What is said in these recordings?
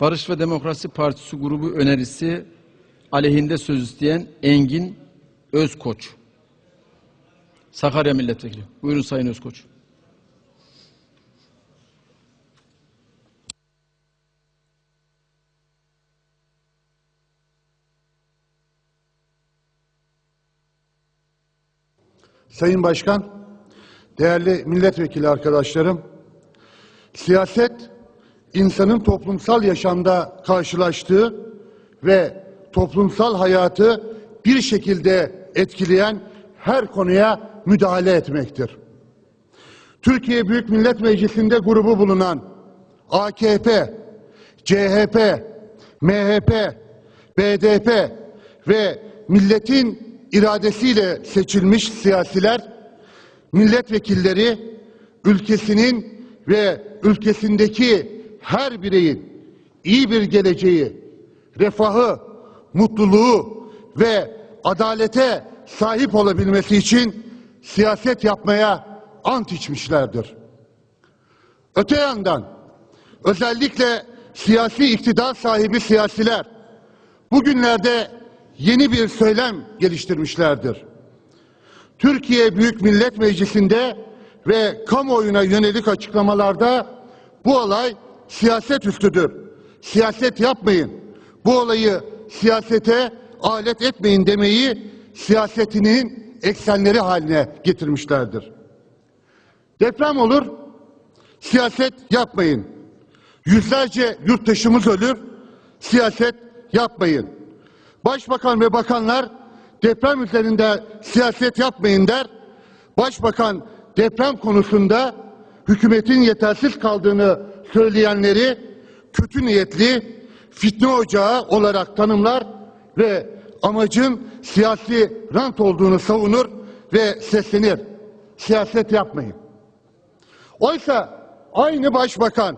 Barış ve Demokrasi Partisi grubu önerisi aleyhinde söz isteyen Engin Özkoç. Sakarya Milletvekili. Buyurun Sayın Özkoç. Sayın Başkan, değerli milletvekili arkadaşlarım, siyaset insanın toplumsal yaşamda karşılaştığı ve toplumsal hayatı bir şekilde etkileyen her konuya müdahale etmektir. Türkiye Büyük Millet Meclisi'nde grubu bulunan AKP, CHP, MHP, BDP ve milletin iradesiyle seçilmiş siyasiler, milletvekilleri ülkesinin ve ülkesindeki her bireyin iyi bir geleceği, refahı, mutluluğu ve adalete sahip olabilmesi için siyaset yapmaya ant içmişlerdir. Öte yandan özellikle siyasi iktidar sahibi siyasiler bugünlerde yeni bir söylem geliştirmişlerdir. Türkiye Büyük Millet Meclisi'nde ve kamuoyuna yönelik açıklamalarda bu olay siyaset üstüdür. Siyaset yapmayın. Bu olayı siyasete alet etmeyin demeyi siyasetinin eksenleri haline getirmişlerdir. Deprem olur, siyaset yapmayın. Yüzlerce yurttaşımız ölür, siyaset yapmayın. Başbakan ve bakanlar deprem üzerinde siyaset yapmayın der. Başbakan deprem konusunda hükümetin yetersiz kaldığını söyleyenleri kötü niyetli fitne ocağı olarak tanımlar ve amacın siyasi rant olduğunu savunur ve seslenir. Siyaset yapmayın. Oysa aynı başbakan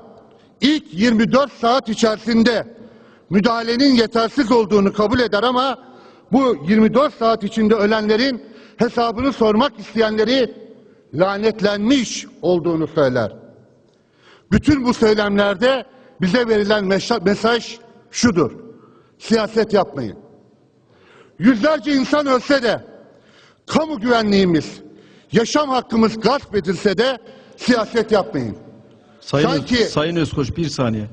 ilk 24 saat içerisinde müdahalenin yetersiz olduğunu kabul eder ama bu 24 saat içinde ölenlerin hesabını sormak isteyenleri lanetlenmiş olduğunu söyler. Bütün bu söylemlerde bize verilen mesaj şudur. Siyaset yapmayın. Yüzlerce insan ölse de kamu güvenliğimiz, yaşam hakkımız gasp edilse de siyaset yapmayın. Sayın, Sanki- Sayın Özkoç bir saniye.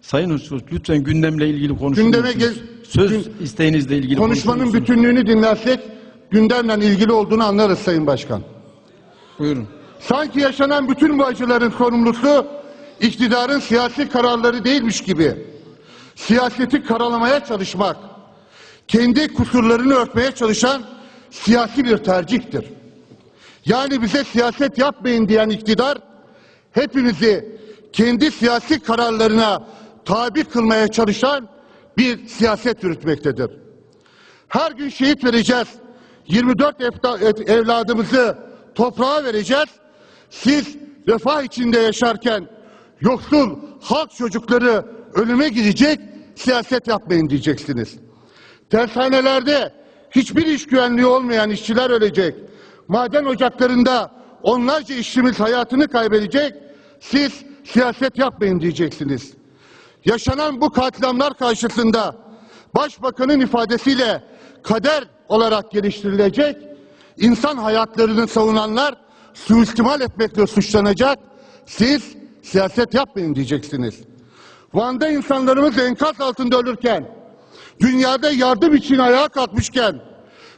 Sayın Özkoç lütfen gündemle ilgili konuşur Gündeme gel- Söz gün- isteğinizle ilgili Konuşmanın bütünlüğünü dinlersek gündemle ilgili olduğunu anlarız Sayın Başkan. Buyurun. Sanki yaşanan bütün bu acıların sorumlusu iktidarın siyasi kararları değilmiş gibi siyaseti karalamaya çalışmak, kendi kusurlarını örtmeye çalışan siyasi bir tercihtir. Yani bize siyaset yapmayın diyen iktidar hepimizi kendi siyasi kararlarına tabi kılmaya çalışan bir siyaset yürütmektedir. Her gün şehit vereceğiz. 24 efta- et- evladımızı toprağa vereceğiz. Siz refah içinde yaşarken yoksul halk çocukları ölüme gidecek, siyaset yapmayın diyeceksiniz. Tersanelerde hiçbir iş güvenliği olmayan işçiler ölecek. Maden ocaklarında onlarca işçimiz hayatını kaybedecek. Siz siyaset yapmayın diyeceksiniz. Yaşanan bu katliamlar karşısında başbakanın ifadesiyle kader olarak geliştirilecek insan hayatlarını savunanlar suistimal etmekle suçlanacak. Siz siyaset yapmayın diyeceksiniz. Van'da insanlarımız enkaz altında ölürken, dünyada yardım için ayağa kalkmışken,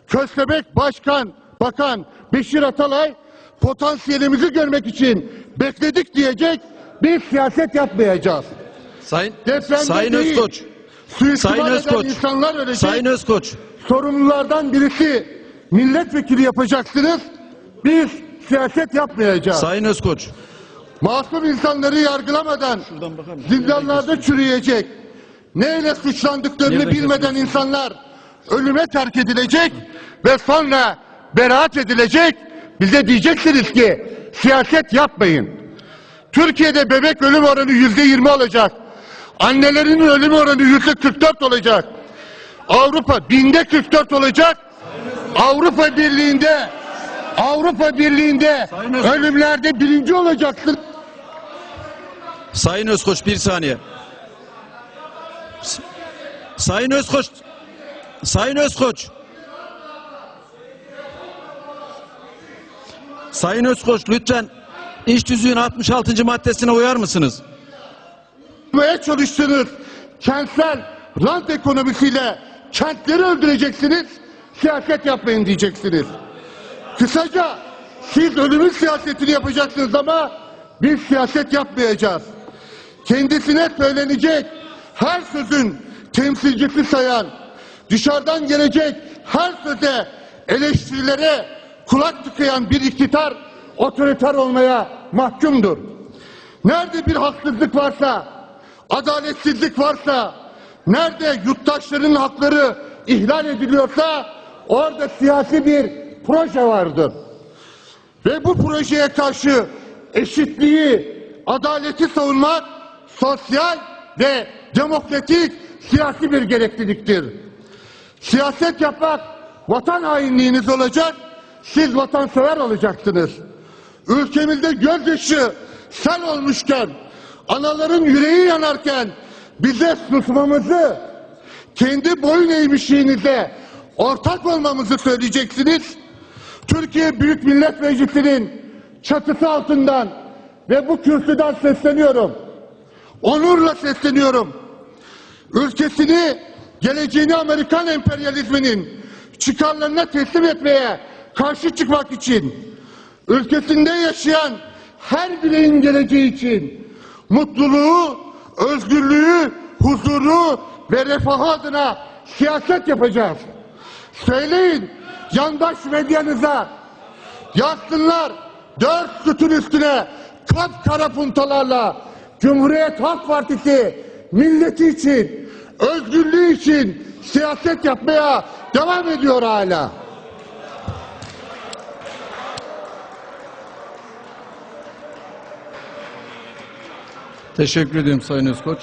Köstebek Başkan, Bakan Beşir Atalay potansiyelimizi görmek için bekledik diyecek bir siyaset yapmayacağız. Sayın Depremde Sayın değil, Özkoç. Sayın Özkoç. insanlar ölecek. Sayın Özkoç. Sorumlulardan birisi milletvekili yapacaksınız. Biz siyaset yapmayacağız. Sayın Özkoç. Masum insanları yargılamadan zindanlarda çürüyecek. Neyle suçlandıklarını bilmeden insanlar ölüme terk edilecek ve sonra beraat edilecek. Bize diyeceksiniz ki siyaset yapmayın. Türkiye'de bebek ölüm oranı yüzde yirmi olacak. Annelerin ölüm oranı yüzde 44 olacak. Avrupa binde 44 olacak. Avrupa Birliği'nde Avrupa Birliği'nde ölümlerde birinci olacaksın. Sayın Özkoç bir saniye. Sayın Özkoç, Sayın Özkoç. Sayın Özkoç lütfen iş tüzüğün 66. maddesine uyar mısınız? Yapmaya çalıştınız. Kentsel rant ekonomisiyle kentleri öldüreceksiniz. Siyaset yapmayın diyeceksiniz. Kısaca siz ölümün siyasetini yapacaksınız ama biz siyaset yapmayacağız. Kendisine söylenecek her sözün temsilcisi sayan, dışarıdan gelecek her söze eleştirilere kulak tıkayan bir iktidar otoriter olmaya mahkumdur. Nerede bir haksızlık varsa, adaletsizlik varsa, nerede yurttaşların hakları ihlal ediliyorsa orada siyasi bir proje vardır. Ve bu projeye karşı eşitliği, adaleti savunmak sosyal ve demokratik siyasi bir gerekliliktir. Siyaset yapmak vatan hainliğiniz olacak, siz vatansever olacaksınız. Ülkemizde gözyaşı sel olmuşken, anaların yüreği yanarken bize susmamızı, kendi boyun eğmişliğinize ortak olmamızı söyleyeceksiniz. Türkiye Büyük Millet Meclisi'nin çatısı altından ve bu kürsüden sesleniyorum. Onurla sesleniyorum. Ülkesini, geleceğini Amerikan emperyalizminin çıkarlarına teslim etmeye karşı çıkmak için, ülkesinde yaşayan her bireyin geleceği için mutluluğu, özgürlüğü, huzuru ve refahı adına siyaset yapacağız. Söyleyin yandaş medyanıza yazsınlar dört sütun üstüne kapkara puntalarla Cumhuriyet Halk Partisi milleti için, özgürlüğü için siyaset yapmaya devam ediyor hala. Teşekkür ediyorum Sayın Özkoç.